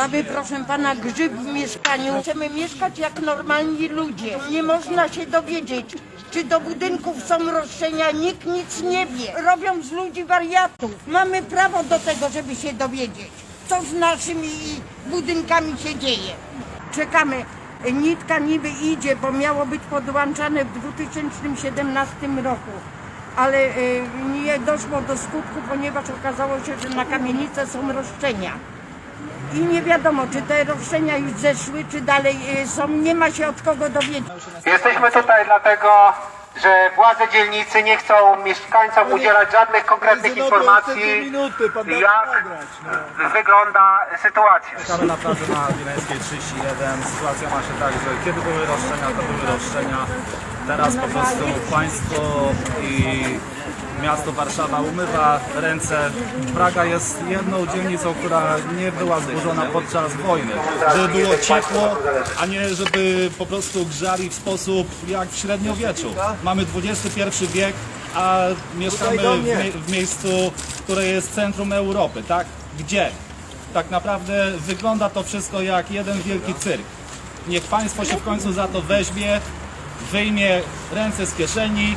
Mamy, proszę pana, grzyb w mieszkaniu. Chcemy mieszkać jak normalni ludzie. Nie można się dowiedzieć, czy do budynków są roszczenia. Nikt nic nie wie. Robią z ludzi wariatów. Mamy prawo do tego, żeby się dowiedzieć, co z naszymi budynkami się dzieje. Czekamy. Nitka niby idzie, bo miało być podłączane w 2017 roku. Ale y, nie doszło do skutku, ponieważ okazało się, że na kamienicę są roszczenia. I nie wiadomo, czy te roszczenia już zeszły, czy dalej y, są. Nie ma się od kogo dowiedzieć. Jesteśmy tutaj dlatego, że władze dzielnicy nie chcą mieszkańcom udzielać żadnych konkretnych informacji, jak no. wygląda sytuacja. Mieszkamy na plaży na Wileńskiej 31. Sytuacja ma się tak, że kiedy były roszczenia, to były roszczenia. Teraz po prostu państwo i miasto Warszawa umywa ręce. Praga jest jedną dzielnicą, która nie była zburzona podczas wojny. Żeby było ciepło, a nie żeby po prostu grzali w sposób jak w średniowieczu. Mamy XXI wiek, a mieszkamy w, mie- w miejscu, które jest centrum Europy, tak? Gdzie? Tak naprawdę wygląda to wszystko jak jeden wielki cyrk. Niech państwo się w końcu za to weźmie, wyjmie ręce z kieszeni,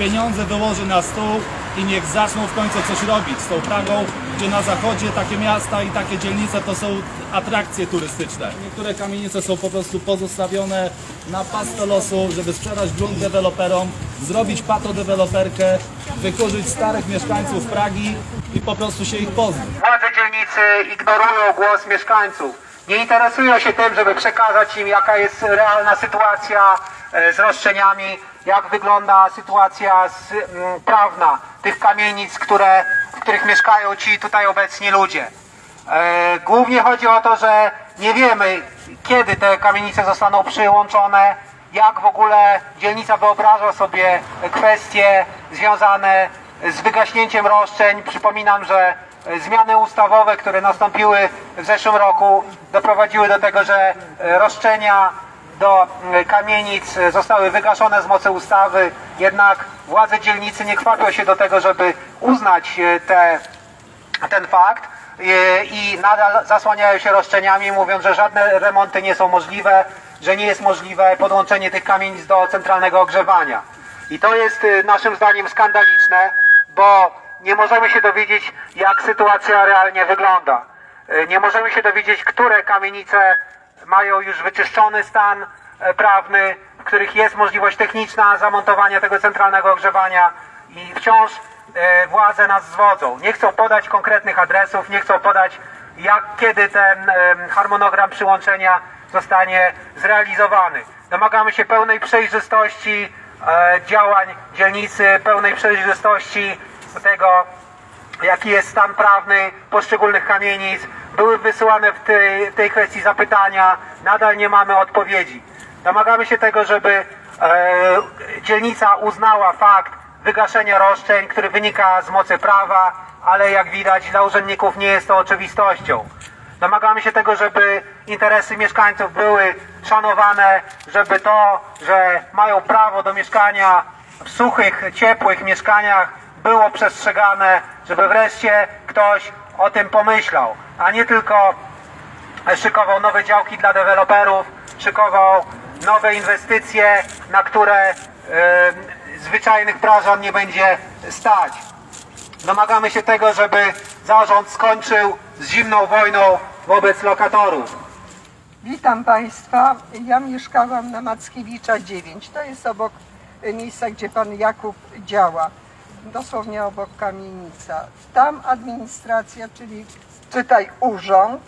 pieniądze dołoży na stół i niech zaczną w końcu coś robić z tą Pragą, gdzie na zachodzie takie miasta i takie dzielnice to są atrakcje turystyczne. Niektóre kamienice są po prostu pozostawione na pastę losu, żeby sprzedać grunt deweloperom, zrobić patodeweloperkę, wykurzyć starych mieszkańców Pragi i po prostu się ich pozbyć. Władze dzielnicy ignorują głos mieszkańców. Nie interesują się tym, żeby przekazać im, jaka jest realna sytuacja e, z roszczeniami, jak wygląda sytuacja z, mm, prawna tych kamienic, które, w których mieszkają ci tutaj obecni ludzie. E, Głównie chodzi o to, że nie wiemy, kiedy te kamienice zostaną przyłączone, jak w ogóle dzielnica wyobraża sobie kwestie związane z wygaśnięciem roszczeń. Przypominam, że zmiany ustawowe, które nastąpiły w zeszłym roku, doprowadziły do tego, że e, roszczenia do mm, kamienic e, zostały wygaszone z mocy ustawy, jednak władze dzielnicy nie kwapią się do tego, żeby uznać e, te ten fakt e, i nadal zasłaniają się roszczeniami, mówiąc, że żadne remonty nie są możliwe, że nie jest możliwe podłączenie tych kamienic do centralnego ogrzewania. I to jest naszym zdaniem skandaliczne, bo nie możemy się dowiedzieć, jak sytuacja realnie wygląda. Nie możemy się dowiedzieć, które kamienice mają już wyczyszczony stan e, prawny, w których jest możliwość techniczna zamontowania tego centralnego ogrzewania i wciąż e, władze nas zwodzą. Nie chcą podać konkretnych adresów, nie chcą podać jak, kiedy ten em, harmonogram przyłączenia zostanie zrealizowany. Domagamy się pełnej przejrzystości e, działań dzielnicy, pełnej przejrzystości tego, jaki jest stan prawny poszczególnych kamienic. Były wysyłane w tej, tej kwestii zapytania, nadal nie mamy odpowiedzi. Domagamy się tego, żeby e, dzielnica uznała fakt wygaszenia roszczeń, który wynika z mocy prawa, ale jak widać dla urzędników nie jest to oczywistością. Domagamy się tego, żeby interesy mieszkańców były szanowane, żeby to, że mają prawo do mieszkania w suchych, ciepłych mieszkaniach było przestrzegane, żeby wreszcie ktoś o tym pomyślał, a nie tylko szykował nowe działki dla deweloperów, szykował nowe inwestycje, na które e, zwyczajnych prażan nie będzie stać. Domagamy się tego, żeby zarząd skończył z zimną wojną wobec lokatorów. Witam Państwa. Ja mieszkałam na Mackiewicza 9. To jest obok y, miejsca, gdzie Pan Jakub działa. Dosłownie obok kamienica. Tam administracja, czyli czytaj urząd,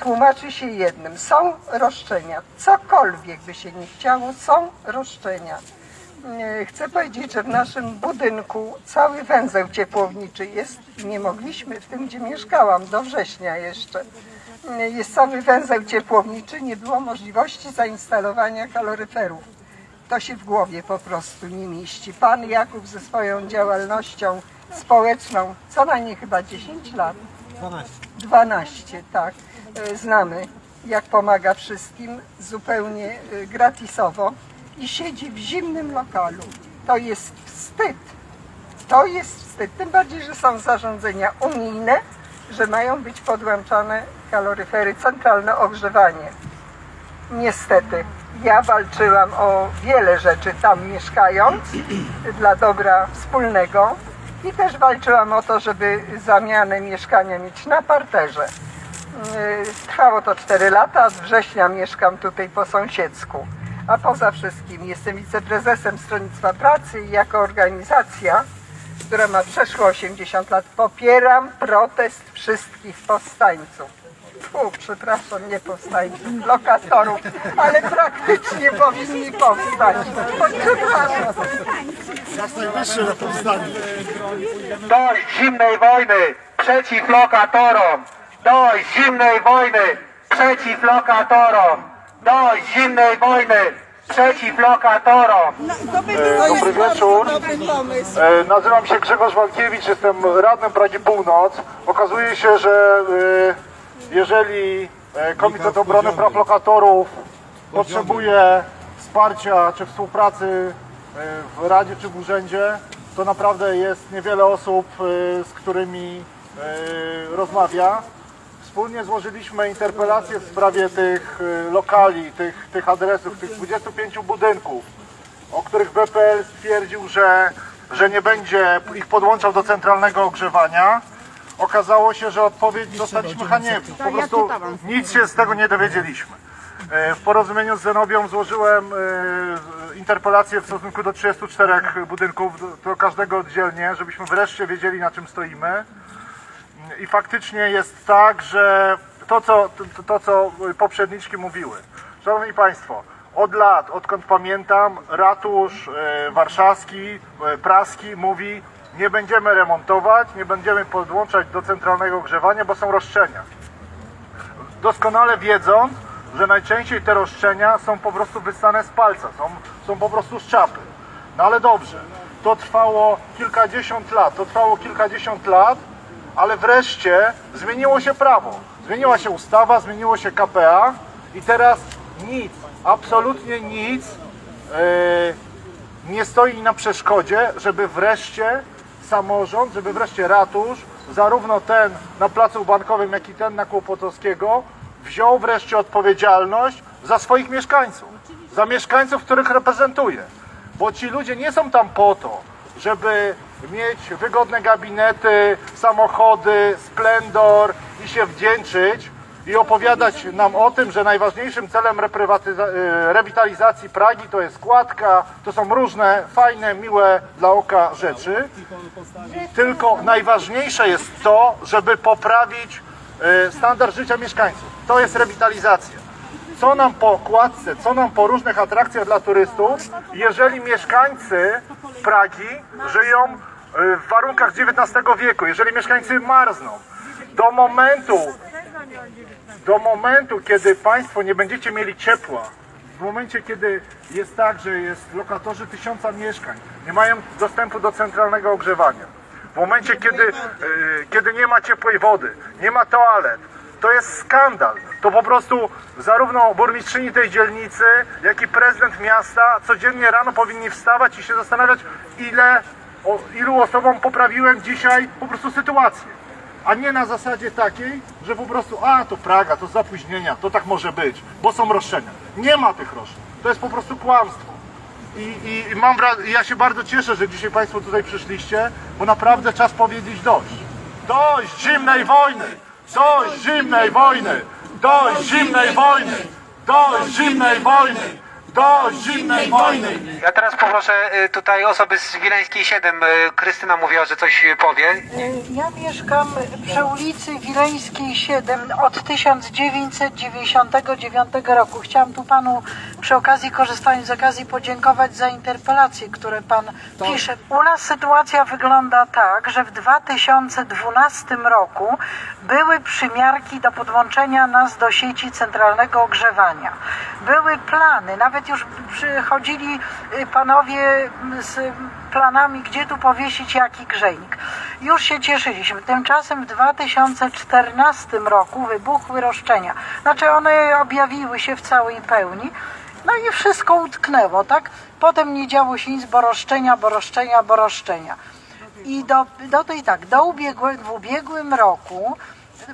tłumaczy się jednym. Są roszczenia. Cokolwiek by się nie chciało, są roszczenia. Nie, Chcę powiedzieć, że w naszym budynku cały węzeł ciepłowniczy jest. Nie mogliśmy w tym, gdzie mieszkałam, do września jeszcze. Nie, Jest cały węzeł ciepłowniczy, nie było możliwości zainstalowania kaloryferów. To się w głowie po prostu nie mieści. Pan Jakub ze swoją działalnością społeczną, co najmniej chyba 10 lat. 12. 12, tak. E, Znamy, jak pomaga wszystkim, zupełnie e, gratisowo i siedzi w zimnym lokalu. To jest wstyd. To jest wstyd. Tym bardziej, że są zarządzenia unijne, że mają być podłączane kaloryfery, centralne ogrzewanie. Niestety, ja walczyłam o wiele rzeczy tam mieszkając dla dobra wspólnego i też walczyłam o to, żeby zamianę mieszkania mieć na parterze. Yy, Trwało to 4 lata, od września mieszkam tutaj po sąsiedzku. A poza wszystkim jestem wiceprezesem Stronnictwa Pracy i jako organizacja, która ma przeszło 80 lat, popieram protest wszystkich powstańców. Przepraszam, nie powstańców, lokatorów, ale praktycznie powinni powstać. Przepraszam. Dość zimnej wojny przeciw lokatorom! Dość zimnej wojny przeciw lokatorom! Dość zimnej wojny przeciw lokatorom! Było Dobry wieczór. E, Nazywam się Grzegorz Walkiewicz, jestem radnym Pragi Północ. Okazuje się, że e, jeżeli e, Komitet Obrony Praw Lokatorów potrzebuje wsparcia czy współpracy e, w Radzie czy w Urzędzie, to naprawdę jest niewiele osób, e, z którymi rozmawia. Wspólnie złożyliśmy interpelację w sprawie tych lokali, tych, tych adresów, tych 25 budynków o których BPL stwierdził, że, że nie będzie ich podłączał do centralnego ogrzewania. Okazało się, że odpowiedź dostaliśmy haniebną. Po prostu nic się z tego nie dowiedzieliśmy. E, W porozumieniu z Zenobią złożyłem e, interpelację w stosunku do 34 budynków, do, każdego oddzielnie, żebyśmy wreszcie wiedzieli na czym stoimy. I faktycznie jest tak, że to co, to, to, co poprzedniczki mówiły. Szanowni Państwo, od lat, odkąd pamiętam, ratusz e, warszawski, praski mówi nie będziemy remontować, nie będziemy podłączać do centralnego ogrzewania, bo są roszczenia. Doskonale wiedząc, że najczęściej te roszczenia są po prostu wysane z palca, są, są po prostu z czapy. No ale dobrze, to trwało kilkadziesiąt lat, to trwało kilkadziesiąt lat, ale wreszcie zmieniło się prawo. Zmieniła się ustawa, zmieniło się KPA i teraz nic, absolutnie nic e, nie stoi na przeszkodzie, żeby wreszcie samorząd, żeby wreszcie ratusz, zarówno ten na placu bankowym, jak i ten na Kłopotowskiego, wziął wreszcie odpowiedzialność za swoich mieszkańców, za mieszkańców, których reprezentuje. Bo ci ludzie nie są tam po to, żeby mieć wygodne gabinety, samochody, splendor i się wdzięczyć i opowiadać nam o tym, że najważniejszym celem e, rewitalizacji Pragi to jest składka, to są różne fajne, miłe dla oka rzeczy. Tylko najważniejsze jest to, żeby poprawić e, standard życia mieszkańców. To jest rewitalizacja. Co nam po kładce, co nam po różnych atrakcjach dla turystów, jeżeli mieszkańcy Pragi żyją e, w warunkach XIX wieku, jeżeli mieszkańcy marzną, do momentu, do momentu, kiedy Państwo nie będziecie mieli ciepła, w momencie, kiedy jest tak, że jest lokatorzy tysiąca mieszkań, nie mają dostępu do centralnego ogrzewania, w momencie, kiedy, e, kiedy nie ma ciepłej wody, nie ma toalet, to jest skandal. To po prostu zarówno burmistrzyni tej dzielnicy, jak i prezydent miasta codziennie rano powinni wstawać i się zastanawiać, ile, o, ilu osobom poprawiłem dzisiaj po prostu sytuację a nie na zasadzie takiej, że po prostu, a to Praga, to zapóźnienia, to tak może być, bo są roszczenia. Nie ma tych roszczeń. To jest po prostu kłamstwo. I, i, i mam ja się bardzo cieszę, że dzisiaj Państwo tutaj przyszliście, bo naprawdę czas powiedzieć dość. Dość zimnej wojny! Dość zimnej wojny! Dość zimnej wojny! Dość zimnej wojny! Dość zimnej wojny! Ja teraz poproszę y, tutaj osoby z Wileńskiej 7. y, Krystyna mówiła, że coś powie. Ja mieszkam przy ulicy Wileńskiej 7 od 1999 roku. Chciałam tu panu przy okazji, korzystając z okazji, podziękować za interpelacje, które pan pisze. U nas sytuacja wygląda tak, że w 2012 roku były przymiarki do podłączenia nas do sieci centralnego ogrzewania. Były plany, nawet już przychodzili y, panowie z planami, gdzie tu powiesić jaki grzejnik. Już się cieszyliśmy. Tymczasem w 2014 roku wybuchły roszczenia. Znaczy one objawiły się w całej pełni. No i wszystko utknęło, tak? Potem nie działo się nic, bo roszczenia, bo roszczenia, bo roszczenia. I do, do tej tak, do ubiegłego, w ubiegłym roku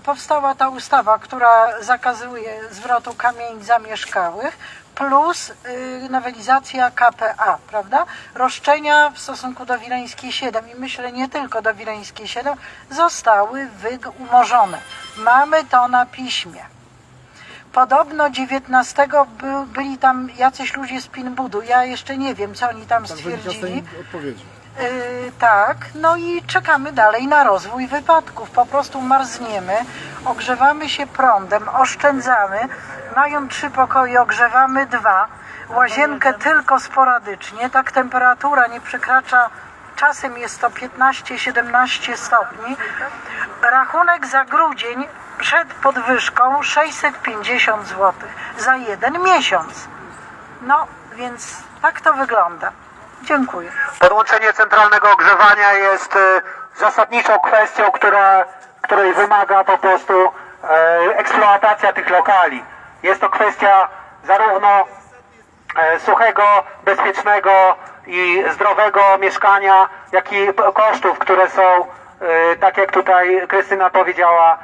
powstała ta ustawa, która zakazuje zwrotu kamień zamieszkałych, plus y, nowelizacja KPA, prawda? Roszczenia w stosunku do Wileńskiej 7 i myślę nie tylko do Wileńskiej 7 zostały umorzone. Mamy to na piśmie. Podobno 19 by, byli tam jacyś ludzie z Pinbudu. Ja jeszcze nie wiem, co oni tam stwierdzili. odpowiedzi. Yy, tak, no i czekamy dalej na rozwój wypadków. Po prostu marzniemy, ogrzewamy się prądem, oszczędzamy. Mają trzy pokoje, ogrzewamy dwa. Łazienkę tylko sporadycznie. Tak temperatura nie przekracza, czasem jest to 15-17 stopni. Rachunek za grudzień przed podwyżką 650 zł za jeden miesiąc. No, więc tak to wygląda. Dziękuję. Podłączenie centralnego ogrzewania jest e, zasadniczą kwestią, która, której wymaga po prostu e, eksploatacja tych lokali. Jest to kwestia zarówno e, suchego, bezpiecznego i zdrowego mieszkania, jak i kosztów, które są, tak jak tutaj Krystyna powiedziała,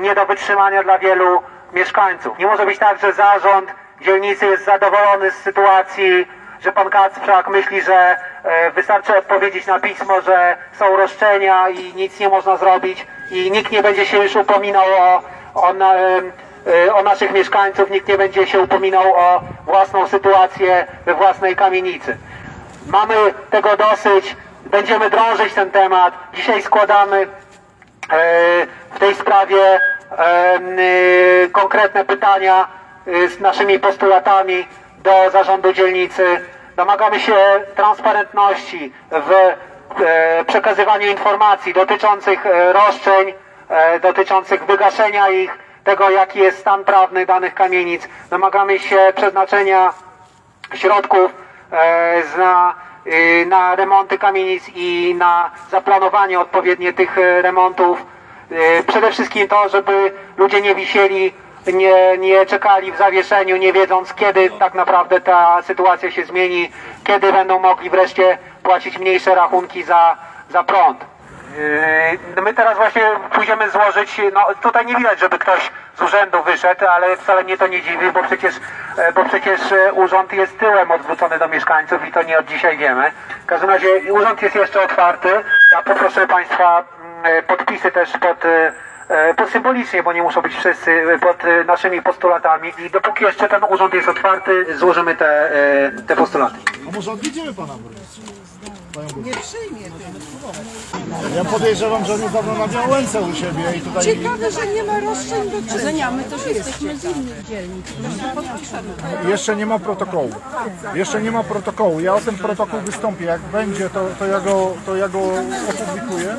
nie do wytrzymania dla wielu mieszkańców. Nie może być tak, że zarząd dzielnicy jest zadowolony z sytuacji, że pan Kacprzak myśli, że e, wystarczy odpowiedzieć na pismo, że są roszczenia i nic nie można zrobić i nikt nie będzie się już upominał o, o, e, o naszych mieszkańców, nikt nie będzie się upominał o własną sytuację we własnej kamienicy. Mamy tego dosyć, będziemy drążyć ten temat. Dzisiaj składamy w tej sprawie y, konkretne pytania y, z naszymi postulatami do zarządu dzielnicy. Domagamy się transparentności w e, przekazywaniu informacji dotyczących e, roszczeń, e, dotyczących wygaszenia ich, tego jaki jest stan prawny danych kamienic. Domagamy się przeznaczenia środków na, y, na remonty kamienic i na zaplanowanie odpowiednie tych remontów. E, Przede wszystkim to, żeby ludzie nie wisieli, nie, nie czekali w zawieszeniu, nie wiedząc kiedy tak naprawdę ta sytuacja się zmieni, kiedy będą mogli wreszcie płacić mniejsze rachunki za, za prąd. Yy, My teraz właśnie pójdziemy złożyć, no tutaj nie widać, żeby ktoś z urzędu wyszedł, ale wcale mnie to nie dziwi, bo przecież, e, bo przecież e, urząd jest tyłem odwrócony do mieszkańców i to nie od dzisiaj wiemy. W każdym razie urząd jest jeszcze otwarty. Ja poproszę Państwa podpisy też pod, e, e, pod symbolicznie, bo nie muszą być wszyscy e, pod e, naszymi postulatami i dopóki jeszcze ten urząd jest otwarty, złożymy te, e, te postulaty. A może odwiedzimy pana burmistrza? Nie przyjmie Ja podejrzewam, że niedawno na Białęce u siebie i tutaj... Ciekawe, że nie ma roszczeń do czynu. Żenia, my też jesteśmy z innych dzielnic. Jeszcze nie ma protokołu. Jeszcze nie ma protokołu. Ja o ten protokół wystąpię. Jak będzie, to, to, ja, go, to ja go opublikuję.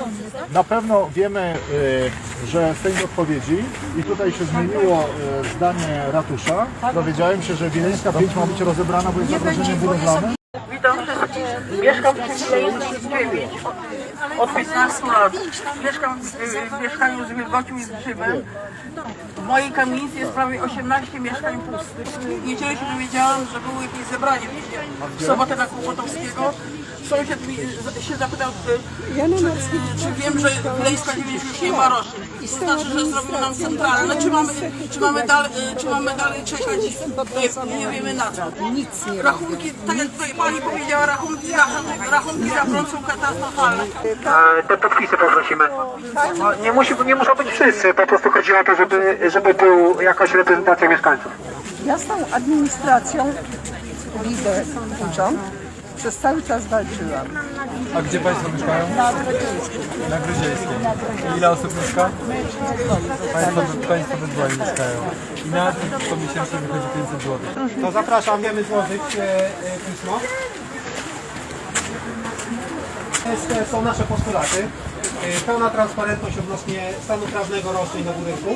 Na pewno wiemy, y, że z tej odpowiedzi i tutaj się zmieniło y, zdanie ratusza. Dowiedziałem się, że Wileńska 5 ma być rozebrana, bo jest zagrożenie budowlane. Mieszkam w Wileńskiej 9 od 15 lat. Mieszkam w, w mieszkaniu z wilgocią i z grzybem. W mojej kamienicy jest prawie 18 mieszkań pustych. W niedzielę się dowiedziałam, że było jakieś zebranie w sobotę na Kłopotowskiego. Sąsiad mi się zapytał, czy, czy wiem, że Wileńska 9 już nie ma roszczeń. To znaczy, że zrobią nam centralne. Czy mamy, czy mamy, dalej, y, czy mamy dalej czekać? Nie, nie wiemy na co. Nic nie Rachunki, tak jak tutaj pani powiedziała, rachunki, rachunki, rachunki za prąd są katastrofalne. E, Te podpisy poprosimy. No, nie, musi, nie muszą być wszyscy, po prostu chodzi o to, żeby, żeby był jakaś reprezentacja mieszkańców. Ja z tą administracją widzę urząd. Przez cały czas walczyłam. A gdzie Państwo mieszkają? Na Gryziejskiej. Ile osób mieszka? Państwo, państwo we dwoje mieszkają. I na to miesięcznie wychodzi 500 zł. To zapraszam, wiemy złożyć e, e, pismo. Jest, e, są nasze postulaty. E, Pełna transparentność odnośnie stanu prawnego roszczeń do budynku.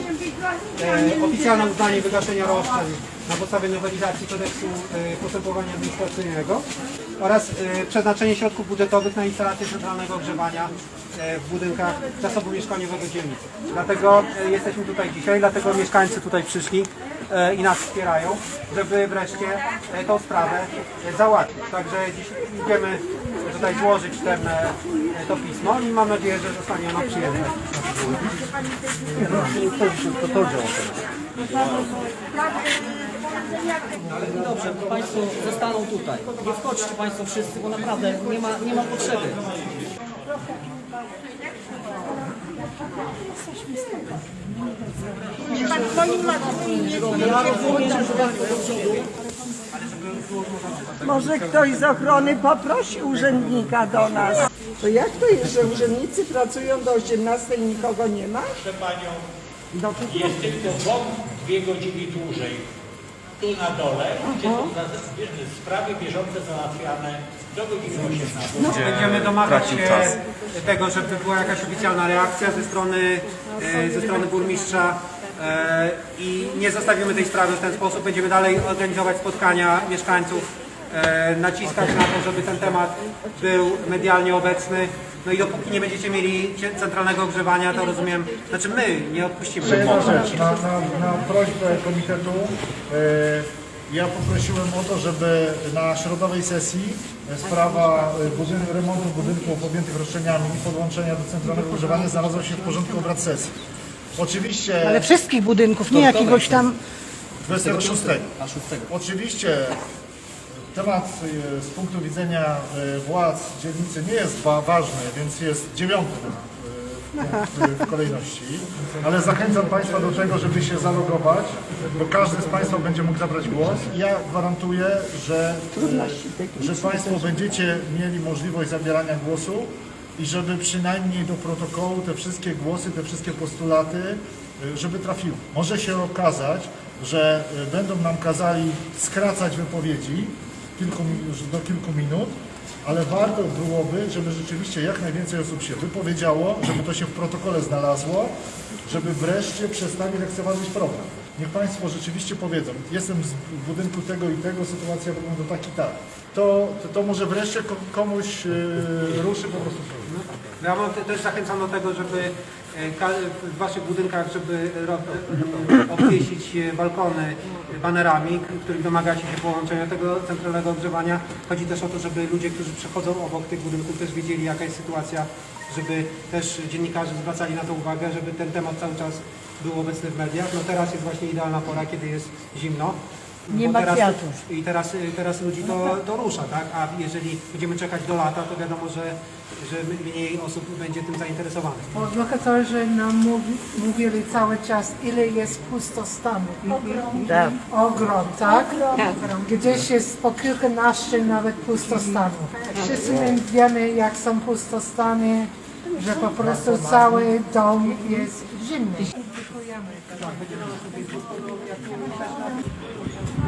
E, oficjalne uznanie wygaszenia roszczeń na podstawie nowelizacji kodeksu e, postępowania administracyjnego oraz e, przeznaczenie środków budżetowych na instalację centralnego ogrzewania e, w budynkach zasobu mieszkaniowego dzielnicy. Dlatego e, jesteśmy tutaj dzisiaj, dlatego mieszkańcy tutaj przyszli e, i nas wspierają, żeby wreszcie e, tą sprawę e, załatwić. Także dziś idziemy, tutaj złożyć ten, e, to pismo i mam nadzieję, że zostanie ono przyjęte. Dobrze, Państwo zostaną tutaj. Nie wchodźcie Państwo wszyscy, bo naprawdę nie ma, nie ma potrzeby. Może ktoś z ochrony poprosi urzędnika do nas. To jak to jest, że urzędnicy pracują do 18 i nikogo nie ma? Proszę Panią, No to jest tylko WOP dwie godziny dłużej. Tu na dole, gdzie są sprawy bieżące załatwiane do godziny 18. Będziemy domagać się tego, żeby była jakaś oficjalna reakcja ze strony, e, ze strony burmistrza e, i nie zostawimy tej sprawy w ten sposób. Będziemy dalej organizować spotkania mieszkańców, e, naciskać na to, żeby ten temat był medialnie obecny. No i dopóki nie będziecie mieli centralnego ogrzewania, to rozumiem, znaczy my nie odpuścimy. Jedna rzecz, na, na, na prośbę komitetu e, ja poprosiłem o to, żeby na środowej sesji e, sprawa e, budyn remontu budynków objętych roszczeniami i podłączenia do centralnego ogrzewania znalazła się w porządku obrad sesji. Oczywiście Ale wszystkich budynków, nie jakiegoś tam 26. A 6. Oczywiście temat e, z punktu widzenia e, władz dzielnicy nie jest wa- ważny, więc jest dziewiąty e, w, w kolejności, ale zachęcam Państwa do tego, żeby się zalogować, bo każdy z Państwa będzie mógł zabrać głos. I ja gwarantuję, że, że Państwo będziecie mieli możliwość zabierania głosu i żeby przynajmniej do protokołu te wszystkie głosy, te wszystkie postulaty, żeby trafiły. Może się okazać, że będą nam kazali skracać wypowiedzi kilku, do kilku minut, ale warto byłoby, żeby rzeczywiście jak najwięcej osób się wypowiedziało, żeby to się w protokole znalazło, żeby wreszcie przestali lekceważyć problem. Niech Państwo rzeczywiście powiedzą, jestem z budynku tego i tego, sytuacja wygląda tak i tak. To, to, to może wreszcie ko- komuś e, ruszy po prostu problem. Ja mam te- też zachęcam do tego, żeby w Waszych budynkach, żeby e, obwiesić e, balkony banerami, których domagacie się połączenia tego centralnego ogrzewania. Chodzi też o to, żeby ludzie, którzy przechodzą obok tych budynków też wiedzieli jaka jest sytuacja, żeby też dziennikarze zwracali na to uwagę, żeby ten temat cały czas był obecny w mediach. No teraz jest właśnie idealna pora, kiedy jest zimno. Nie bo ma teraz, kwiatów. I teraz, teraz ludzi to, to rusza, tak? A jeżeli będziemy czekać do lata, to wiadomo, że, że mniej osób będzie tym zainteresowanych. Lokatorzy nam mówi, mówili cały czas, ile jest pustostanów. Tak. Ogrom, tak? Gdzieś jest po kilkanaście nawet pustostanów. Wszyscy my wiemy, jak są pustostany, że po prostu cały dom jest zimny.